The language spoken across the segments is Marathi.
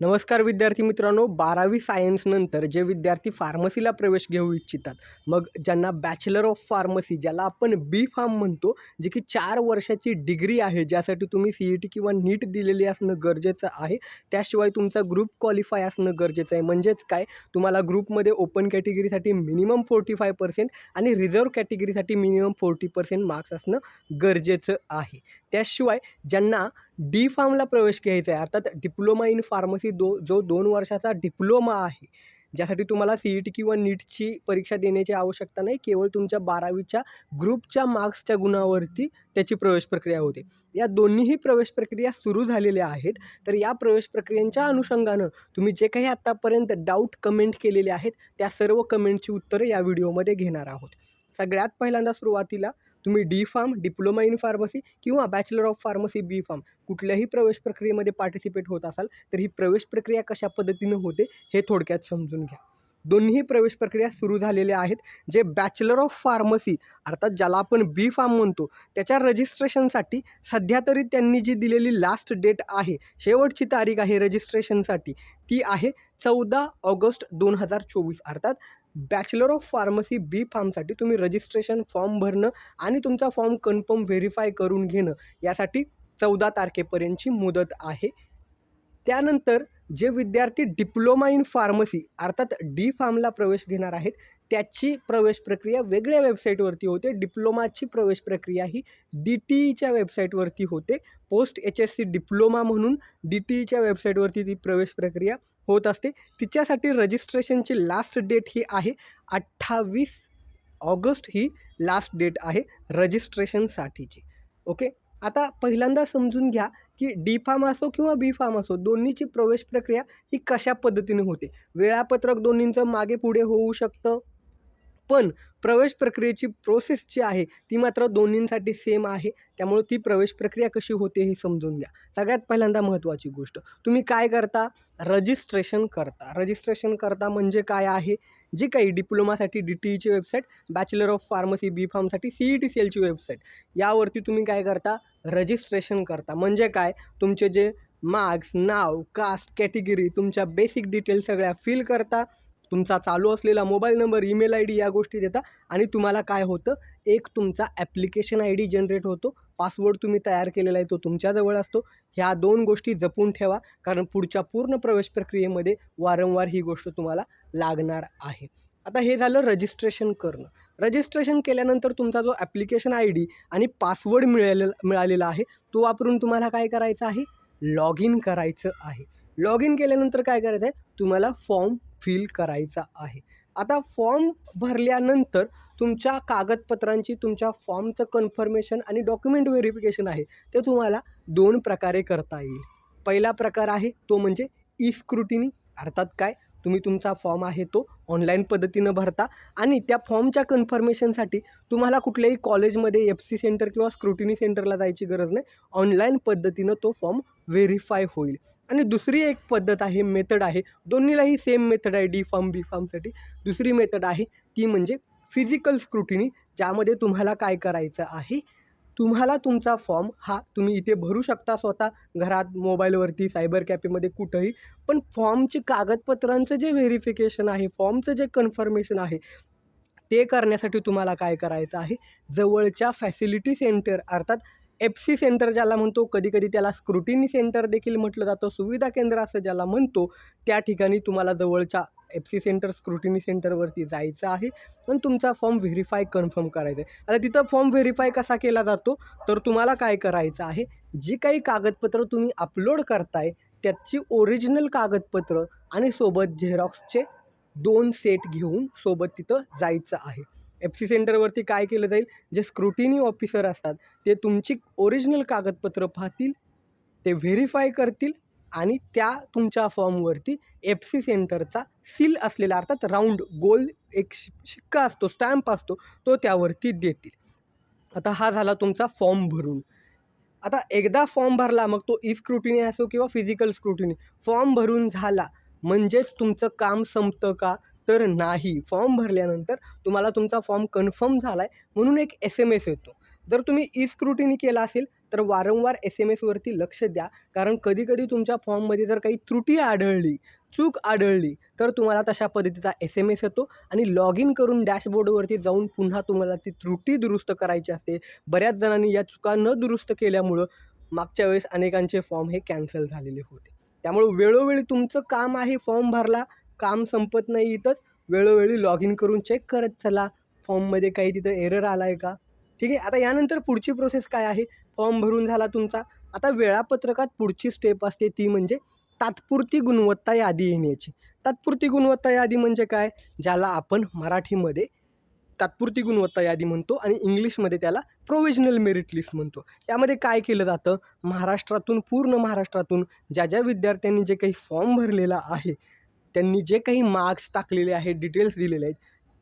नमस्कार विद्यार्थी मित्रांनो बारावी सायन्सनंतर जे विद्यार्थी फार्मसीला प्रवेश घेऊ इच्छितात मग ज्यांना बॅचलर ऑफ फार्मसी ज्याला आपण बी फार्म म्हणतो जे की चार वर्षाची डिग्री आहे ज्यासाठी तुम्ही सी ई टी किंवा नीट दिलेली असणं गरजेचं आहे त्याशिवाय तुमचा ग्रुप क्वालिफाय असणं गरजेचं आहे. म्हणजेच काय? तुम्हाला ग्रुपमध्ये ओपन कॅटेगरीसाठी मिनिमम फोर्टी फाय पर्सेंट आणि रिझर्व कॅटेगरीसाठी मिनिमम फोर्टी पर्सेंट मार्क्स असणं गरजेचं आहे. त्याशिवाय ज्यांना डी फार्मला प्रवेश घ्यायचा आहे. अर्थात डिप्लोमा इन फार्मसी दो जो दोन वर्षाचा डिप्लोमा आहे ज्यासाठी तुम्हाला सी ई टी किंवा नीटची परीक्षा देण्याची आवश्यकता नाही केवळ तुमच्या बारावीच्या ग्रुपच्या मार्क्सच्या गुणावरती त्याची प्रवेश प्रक्रिया होते. या दोन्हीही प्रवेश प्रक्रिया सुरू झालेल्या आहेत. तर या प्रवेश प्रक्रियांच्या अनुषंगानं तुम्ही जे काही आत्तापर्यंत डाऊट कमेंट केलेले आहेत त्या सर्व कमेंटची उत्तरं या व्हिडिओमध्ये घेणार आहोत. सगळ्यात पहिल्यांदा सुरुवातीला तुम्ही D pharm diploma in pharmacy किंवा bachelor of pharmacy B pharm कुठल्याही प्रवेश प्रक्रियेमध्ये पार्टिसिपेट होत असाल तर ही प्रवेश प्रक्रिया कशा पद्धतीनं होते हे थोडक्यात समजून घ्या. दोन्ही प्रवेश प्रक्रिया सुरू झालेल्या आहेत जे बॅचलर ऑफ फार्मसी अर्थात ज्याला आपण बी फार्म म्हणतो त्याच्या रजिस्ट्रेशनसाठी सध्या तरी त्यांनी जी दिलेली लास्ट डेट आहे शेवटची तारीख आहे रजिस्ट्रेशनसाठी ती आहे चौदा ऑगस्ट दोन हजार चोवीस अर्थात बॅचलर ऑफ फार्मसी बी फार्मसाठी तुम्ही रजिस्ट्रेशन फॉर्म भरणं आणि तुमचा फॉर्म कन्फर्म व्हेरीफाय करून घेणं यासाठी चौदा तारखेपर्यंतची मुदत आहे. त्यानंतर जे विद्यार्थी डिप्लोमा इन फार्मसी अर्थात डी फार्मला प्रवेश घेणार आहेत त्याची प्रवेश प्रक्रिया वेगळ्या वेबसाईटवरती होते. डिप्लोमाची प्रवेश प्रक्रिया ही डी टी ईच्या वेबसाईटवरती होते. Post H S C diploma म्हणून डी टी ईच्या वेबसाईटवरती ती प्रवेश प्रक्रिया होत असते. तिच्यासाठी रजिस्ट्रेशनची लास्ट डेट ही आहे. अठ्ठावीस ऑगस्ट ही लास्ट डेट आहे रजिस्ट्रेशनसाठीची ओके आता पहिल्यांदा समजून घ्या की डी फार्म असो किंवा बी फार्म असो दोन्हीची प्रवेश प्रक्रिया ही कशा पद्धतीने होते? वेळापत्रक दोन्हींचं मागे पुढे होऊ शकतं? पण प्रवेश प्रक्रियेची प्रोसेस जी आहे ती मात्र दोन्हींसाठी सेम आहे. त्यामुळे ती प्रवेश प्रक्रिया कशी होते हे समजून घ्या. सगळ्यात पहिल्यांदा महत्त्वाची गोष्ट तुम्ही काय करता? रजिस्ट्रेशन करता. रजिस्ट्रेशन करता म्हणजे काय आहे? जे काही डिप्लोमासाठी डी टी ईची website bachelor of pharmacy B फार्मसाठी C E T C एलची वेबसाईट यावरती तुम्ही काय करता? रजिस्ट्रेशन करता. म्हणजे काय? तुमचे जे मार्क्स नाव कास्ट कॅटेगरी तुमच्या बेसिक डिटेल्स सगळ्या फिल करता. तुमचा चालू असलेला mobile number email I D या गोष्टी देता आणि तुम्हाला काय होतं? एक तुमचा ॲप्लिकेशन आय डी जनरेट होतो. पासवर्ड तुम्ही तयार केलेला आहे तो तुमच्याजवळ असतो. ह्या दोन गोष्टी जपून ठेवा कारण पुढच्या पूर्ण प्रवेश प्रक्रियेमध्ये वारंवार ही गोष्ट तुम्हाला लागणार आहे. आता हे झालं रजिस्ट्रेशन करणं. रजिस्ट्रेशन केल्यानंतर तुमचा जो ॲप्लिकेशन आय डी आणि पासवर्ड मिळालेला मिळालेला आहे तो वापरून तुम्हाला काय करायचं आहे? लॉग इन करायचं आहे. लॉग इन केल्यानंतर काय करायचं आहे? तुम्हाला फॉर्म फिल करायचा आहे. आता फॉर्म भरल्यानंतर तुमच्या कागदपत्रांची तुमच्या फॉर्मचं कन्फर्मेशन आणि डॉक्युमेंट व्हेरिफिकेशन आहे ते तुम्हाला दोन प्रकारे करता येईल. पहिला प्रकार आहे तो म्हणजे ई स्क्रुटिनी अर्थात काय? तुम्ही तुमचा फॉर्म आहे तो ऑनलाईन पद्धतीनं भरता. आणि त्या फॉर्मच्या कन्फर्मेशनसाठी तुम्हाला कुठल्याही कॉलेजमध्ये एफ सी सेंटर किंवा स्क्रुटिनी सेंटरला जायची गरज नाही. ऑनलाईन पद्धतीनं तो फॉर्म व्हेरीफाय होईल. आणि दुसरी एक पद्धत आहे मेथड आहे. दोन्हीलाही सेम मेथड आहे डी फॉर्म बी फॉर्मसाठी दुसरी मेथड आहे ती म्हणजे फिजिकल स्क्रुटिनी ज्यामध्ये तुम्हाला काय करायचं आहे तुम्हाला तुमचा फॉर्म हा तुम्ही इथे भरू शकता स्वतः घरात मोबाईलवरती सायबर कॅफेमध्ये कुठंही. पण फॉर्मची कागदपत्रांचं जे व्हेरिफिकेशन आहे फॉर्मचं जे कन्फर्मेशन आहे ते करण्यासाठी तुम्हाला काय करायचं आहे? जवळच्या फॅसिलिटी सेंटर अर्थात एफ सी सेंटर ज्याला म्हणतो कधी कधी त्याला स्क्रुटिनी सेंटर देखील म्हटलं जातं सुविधा केंद्र असं ज्याला म्हणतो त्या ठिकाणी तुम्हाला जवळच्या एफ सी सेंटर स्क्रुटिनी सेंटरवरती जायचं आहे. पण तुमचा फॉर्म व्हेरीफाय कन्फर्म करायचा आहे आता तिथं फॉर्म व्हेरीफाय कसा केला जातो? तर तुम्हाला काय करायचं आहे? जी काही कागदपत्र तुम्ही अपलोड करताय त्याची ओरिजिनल कागदपत्र आणि सोबत झेरॉक्सचे दोन सेट घेऊन सोबत तिथं जायचं आहे. एफ सी सेंटरवरती काय केलं जाईल? जे स्क्रुटिनी ऑफिसर असतात ते तुमची ओरिजिनल कागदपत्र पाहतील ते व्हेरीफाय करतील आणि त्या तुमच्या फॉर्मवरती एफ सी सेंटरचा सील असलेला अर्थात राऊंड गोल एक शि शिक्का असतो स्टॅम्प असतो तो त्यावरती देतील. आता हा झाला तुमचा फॉर्म भरून. आता एकदा फॉर्म भरला मग तो ई स्क्रुटिनी असो किंवा फिजिकल स्क्रुटिनी फॉर्म भरून झाला म्हणजेच तुमचं काम संपतं का? तर नाही. फॉर्म भरल्यानंतर तुम्हाला तुमचा फॉर्म कन्फर्म झाला आहे म्हणून एक एस एम एस येतो. जर तुम्ही ई स्क्रुटिनी केला असेल तर वारंवार एस एम एसवरती लक्ष द्या. कारण कधीकधी तुमच्या फॉर्ममध्ये जर काही त्रुटी आढळली चूक आढळली तर तुम्हाला तशा पद्धतीचा एस एम एस येतो आणि लॉग इन करून डॅशबोर्डवरती जाऊन पुन्हा तुम्हाला ती त्रुटी दुरुस्त करायची असते. बऱ्याच जणांनी या चुका न दुरुस्त केल्यामुळं मागच्या वेळेस अनेकांचे फॉर्म हे कॅन्सल झालेले होते. त्यामुळं वेळोवेळी तुमचं काम आहे फॉर्म भरला काम संपत नाही इथंच वेळोवेळी लॉग इन करून चेक करत चला. फॉर्ममध्ये काही तिथं एरर आला आहे का? ठीक आहे? आता यानंतर पुढची प्रोसेस काय आहे? फॉर्म भरून झाला तुमचा. आता वेळापत्रकात पुढची स्टेप असते ती म्हणजे तात्पुरती गुणवत्ता यादी येण्याची. तात्पुरती गुणवत्ता यादी म्हणजे काय? ज्याला आपण मराठीमध्ये तात्पुरती गुणवत्ता यादी म्हणतो आणि इंग्लिशमध्ये त्याला प्रोव्हिजनल मेरिट लिस्ट म्हणतो. यामध्ये काय केलं जातं? महाराष्ट्रातून पूर्ण महाराष्ट्रातून ज्या ज्या विद्यार्थ्यांनी जे काही फॉर्म भरलेला आहे त्यांनी जे काही मार्क्स टाकलेले आहेत डिटेल्स दिलेले आहेत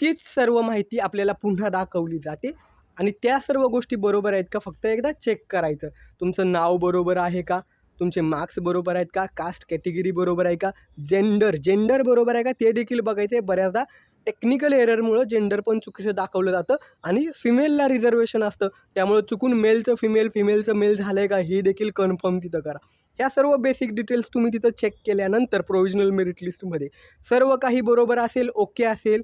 तीच सर्व माहिती आपल्याला पुन्हा दाखवली जाते. आणि त्या सर्व गोष्टी बरोबर आहेत का? फक्त एकदा चेक करायचं. तुमचं नाव बरोबर आहे का? तुमचे मार्क्स बरोबर आहेत का? कास्ट कॅटेगरी बरोबर आहे का? जेंडर जेंडर बरोबर आहे का? ते देखील बघायचं आहे बऱ्याचदा टेक्निकल एररमुळं जेंडर पण चुकीचं दाखवलं जातं आणि फिमेलला रिझर्वेशन असतं. त्यामुळं चुकून मेलचं फिमेल फिमेलचं मेल झालं आहे का? हे देखील कन्फर्म तिथं करा. ह्या सर्व बेसिक डिटेल्स तुम्ही तिथं चेक केल्यानंतर प्रोव्हिजनल मेरिट लिस्टमध्ये सर्व काही बरोबर असेल ओके असेल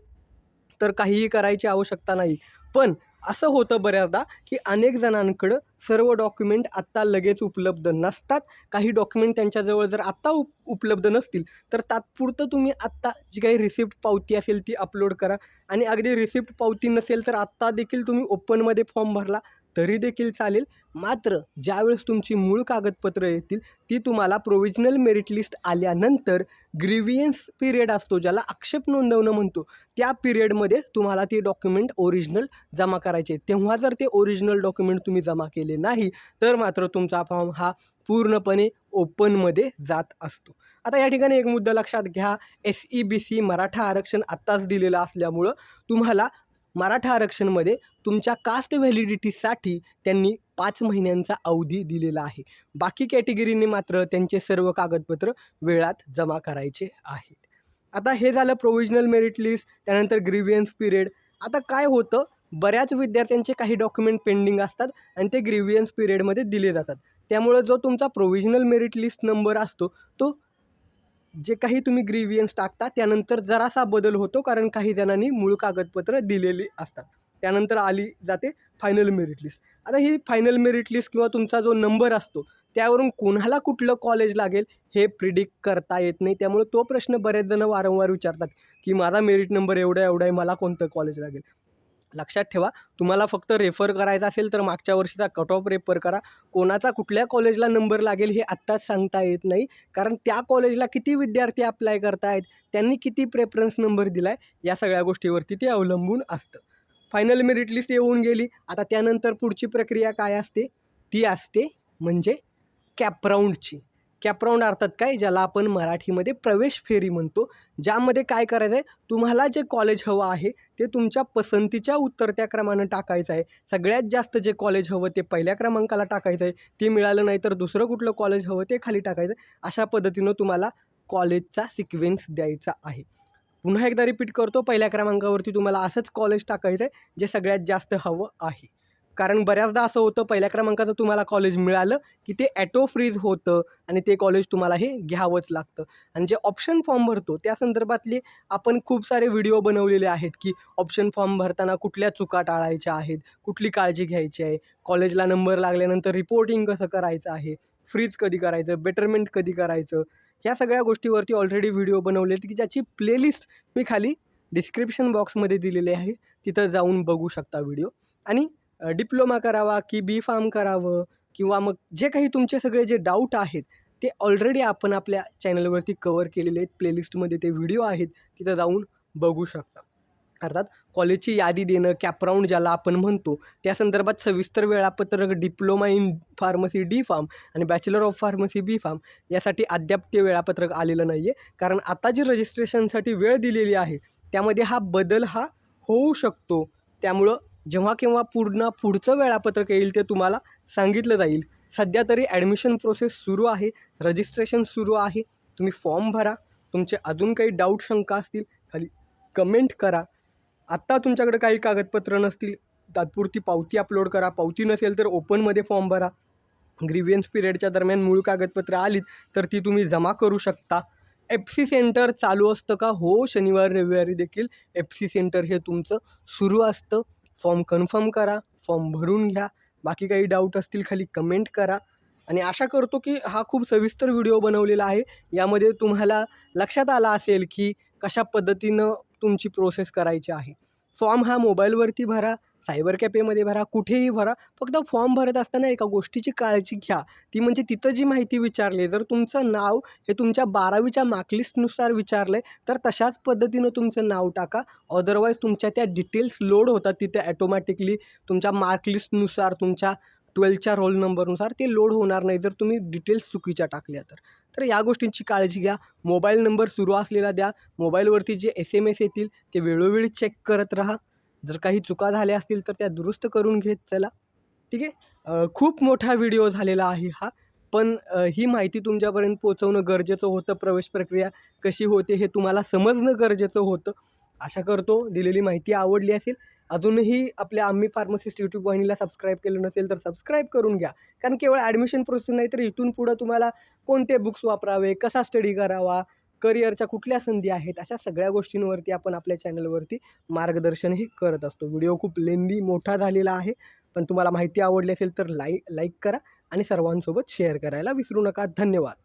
तर काहीही करायची आवश्यकता नाही. पण असं होतं बऱ्याचदा की अनेक जणांकडं सर्व डॉक्युमेंट आत्ता लगेच उपलब्ध नसतात. काही डॉक्युमेंट त्यांच्याजवळ जर आत्ता उप उपलब्ध नसतील तर तात्पुरतं तुम्ही आत्ता जी काही रिसिप्ट पावती असेल ती अपलोड करा. आणि अगदी रिसिप्ट पावती नसेल तर आत्ता देखील तुम्ही ओपनमध्ये फॉर्म भरला तरी देखील चालेल. मात्र ज्यावेळेस तुमची मूळ कागदपत्र येतील ती तुम्हाला प्रोविजनल मेरिट लिस्ट आल्यानंतर ग्रिव्हियन्स पिरियड असतो ज्याला आक्षेप नोंदवणं म्हणतो त्या पिरियडमध्ये तुम्हाला ते डॉक्युमेंट ओरिजिनल जमा करायचे तेव्हा जर ते ओरिजिनल डॉक्युमेंट तुम्ही जमा केले नाही तर मात्र तुमचा फॉर्म हा पूर्णपणे ओपनमध्ये जात असतो. आता या ठिकाणी एक मुद्दा लक्षात घ्या. S E B C Maratha आरक्षण आत्ताच दिलेलं असल्यामुळं तुम्हाला मराठा आरक्षणमध्ये तुमच्या कास्ट व्हॅलिडिटीसाठी त्यांनी पाच महिन्यांचा अवधी दिलेला आहे. बाकी कॅटेगरीने मात्र त्यांचे सर्व कागदपत्र वेळात जमा करायचे आहेत. आता हे झालं प्रोव्हिजनल मेरिट लिस्ट त्यानंतर ग्रिव्हियन्स पिरियड आता काय होतं? बऱ्याच विद्यार्थ्यांचे काही डॉक्युमेंट पेंडिंग असतात आणि ते ग्रिव्हियन्स पिरियडमध्ये दिले जातात. त्यामुळं जो तुमचा प्रोविजनल मेरिट लिस्ट नंबर असतो तो जे काही तुम्ही ग्रीवियन्स टाकता त्यानंतर जरासा बदल होतो कारण काही जणांनी मूळ कागदपत्र दिलेली असतात. त्यानंतर आली जाते फायनल मेरिट लिस्ट आता ही फायनल मेरिट लिस्ट किंवा तुमचा जो नंबर असतो त्यावरून कोणाला कुठलं कॉलेज लागेल हे प्रिडिक्ट करता येत नाही. त्यामुळे तो प्रश्न बरेच जण वारंवार विचारतात की माझा मेरिट नंबर एवढा एवढा आहे मला कोणतं कॉलेज लागेल? लक्षात ठेवा. तुम्हाला फक्त रेफर करायचा असेल तर मागच्या वर्षीचा कट ऑफ रेफर करा. कोणाचा कुठल्या कॉलेजला नंबर लागेल हे आत्ताच सांगता येत नाही. कारण त्या कॉलेजला किती विद्यार्थी अप्लाय करतायत त्यांनी किती प्रेफरन्स नंबर दिला आहे या सगळ्या गोष्टीवरती ते अवलंबून असतं. फायनल मेरिट लिस्ट येऊन गेली. आता त्यानंतर पुढची प्रक्रिया काय असते? ती असते म्हणजे कॅपराऊंडची कॅपराऊंड अर्थात काय? ज्याला आपण मराठीमध्ये प्रवेश फेरी म्हणतो. ज्यामध्ये काय करायचं आहे? तुम्हाला जे कॉलेज हवं आहे ते तुमच्या पसंतीच्या उत्तरत्या क्रमानं टाकायचं आहे. सगळ्यात जास्त जे कॉलेज हवं ते पहिल्या क्रमांकाला टाकायचं आहे. ते मिळालं नाही तर दुसरं कुठलं कॉलेज हवं ते खाली टाकायचं आहे. अशा पद्धतीनं तुम्हाला कॉलेजचा सिक्वेन्स द्यायचा आहे. पुन्हा एकदा रिपीट करतो. पहिल्या क्रमांकावरती तुम्हाला असंच कॉलेज टाकायचं आहे जे सगळ्यात जास्त हवं आहे. कारण बऱ्याचदा असं होतं पहिल्या क्रमांकाचं तुम्हाला कॉलेज मिळालं की ते ॲटो फ्रीज होतं आणि ते कॉलेज तुम्हाला हे घ्यावंच लागतं. आणि जे ऑप्शन फॉर्म भरतो त्या संदर्भातले आपण खूप सारे व्हिडिओ बनवलेले आहेत की ऑप्शन फॉर्म भरताना कुठल्या चुका टाळायच्या आहेत कुठली काळजी घ्यायची आहे कॉलेजला नंबर लागल्यानंतर रिपोर्टिंग कसं करायचं आहे फ्रीज कधी करायचं बेटरमेंट कधी करायचं ह्या सगळ्या गोष्टीवरती ऑलरेडी व्हिडिओ बनवले आहेत की ज्याची प्लेलिस्ट मी खाली डिस्क्रिप्शन बॉक्समध्ये दिलेली आहे. तिथं जाऊन बघू शकता व्हिडिओ आणि डिप्लोमा करावा की बी फार्म करावं किंवा मग जे काही तुमचे सगळे जे डाऊट आहेत ते ऑलरेडी आपण आपल्या चॅनलवरती कवर केलेले आहेत प्लेलिस्टमध्ये ते व्हिडिओ आहेत तिथं जाऊन बघू शकता. अर्थात कॉलेजची यादी देणं कॅपराऊंड ज्याला आपण म्हणतो त्या संदर्भात सविस्तर वेळापत्रक diploma in pharmacy D pharm आणि bachelor of pharmacy B pharm यासाठी अद्याप ते वेळापत्रक आलेलं नाही आहे कारण आता जी रजिस्ट्रेशनसाठी वेळ दिलेली आहे त्यामध्ये हा बदल हा होऊ शकतो. त्यामुळं जेव्हा केव्हा पूर्ण पुढचं वेळापत्रक येईल ते तुम्हाला सांगितलं जाईल. सध्या तरी ॲडमिशन प्रोसेस सुरू आहे रजिस्ट्रेशन सुरू आहे. तुम्ही फॉर्म भरा तुमचे अजून काही डाऊट शंका असतील खाली कमेंट करा. आत्ता तुमच्याकडे काही कागदपत्र नसतील तात्पुरती पावती अपलोड करा. पावती नसेल तर ओपनमध्ये फॉर्म भरा. ग्रीवियन्स पिरियडच्या दरम्यान मूळ कागदपत्र आलीत तर ती तुम्ही जमा करू शकता. एफ सी सेंटर चालू असतं का? हो शनिवार रविवारी देखील एफ सी सेंटर हे तुमचं सुरू असतं. फॉर्म कन्फर्म करा फॉर्म भरून घ्या. बाकी काही डाऊट असतील खाली कमेंट करा. आणि आशा करतो की हा खूप सविस्तर व्हिडिओ बनवलेला आहे. यामध्ये तुम्हाला लक्षात आला असेल की कशा पद्धतीनं तुमची प्रोसेस करायची आहे. फॉर्म हा मोबाईलवरती भरा. सायबर कॅफेमध्ये भरा कुठेही भरा फक्त फॉर्म भरत असताना एका गोष्टीची काळजी घ्या. ती म्हणजे तिथं जी माहिती विचारली जर तुमचं नाव हे तुमच्या बारावीच्या मार्कलिस्टनुसार विचारलं आहे तर तशाच पद्धतीनं तुमचं नाव टाका. अदरवाईज तुमच्या त्या डिटेल्स लोड होतात तिथे ॲटोमॅटिकली तुमच्या मार्कलिस्टनुसार तुमच्या ट्वेल्थच्या रोल नंबरनुसार ते लोड होणार नाही जर तुम्ही डिटेल्स चुकीच्या टाकल्या तर. तर या गोष्टींची काळजी घ्या. मोबाईल नंबर सुरू असलेला द्या. मोबाईलवरती जे एस एम एस येतील ते वेळोवेळी चेक करत राहा. जर काही चुका झाल्या असतील तर त्या दुरुस्त करून घेत चला. ठीक आहे? खूप मोठा व्हिडिओ झालेला आहे हा. पण ही माहिती तुमच्यापर्यंत पोहोचवणं गरजेचं होतं. प्रवेश प्रक्रिया कशी होते हे तुम्हाला समजणं गरजेचं होतं. आशा करतो दिलेली माहिती आवडली असेल. अजूनही आपल्या आम्ही फार्मसिस्ट यूट्यूब वाहिनीला सबस्क्राईब केलं नसेल तर सबस्क्राईब करून घ्या. कारण केवळ ॲडमिशन प्रोसेस नाही तर इथून पुढं तुम्हाला कोणते बुक्स वापरावे कसा स्टडी करावा करिअरच्या कुठल्या संधी आहेत अशा सगळ्या गोष्टींवरती आपण आपल्या चॅनलवरती मार्गदर्शनही करत असतो. व्हिडिओ खूप लेंदी मोठा झालेला आहे पण तुम्हाला माहिती आवडली असेल तर लाईक लाईक करा आणि सर्वांसोबत शेअर करायला विसरू नका. धन्यवाद.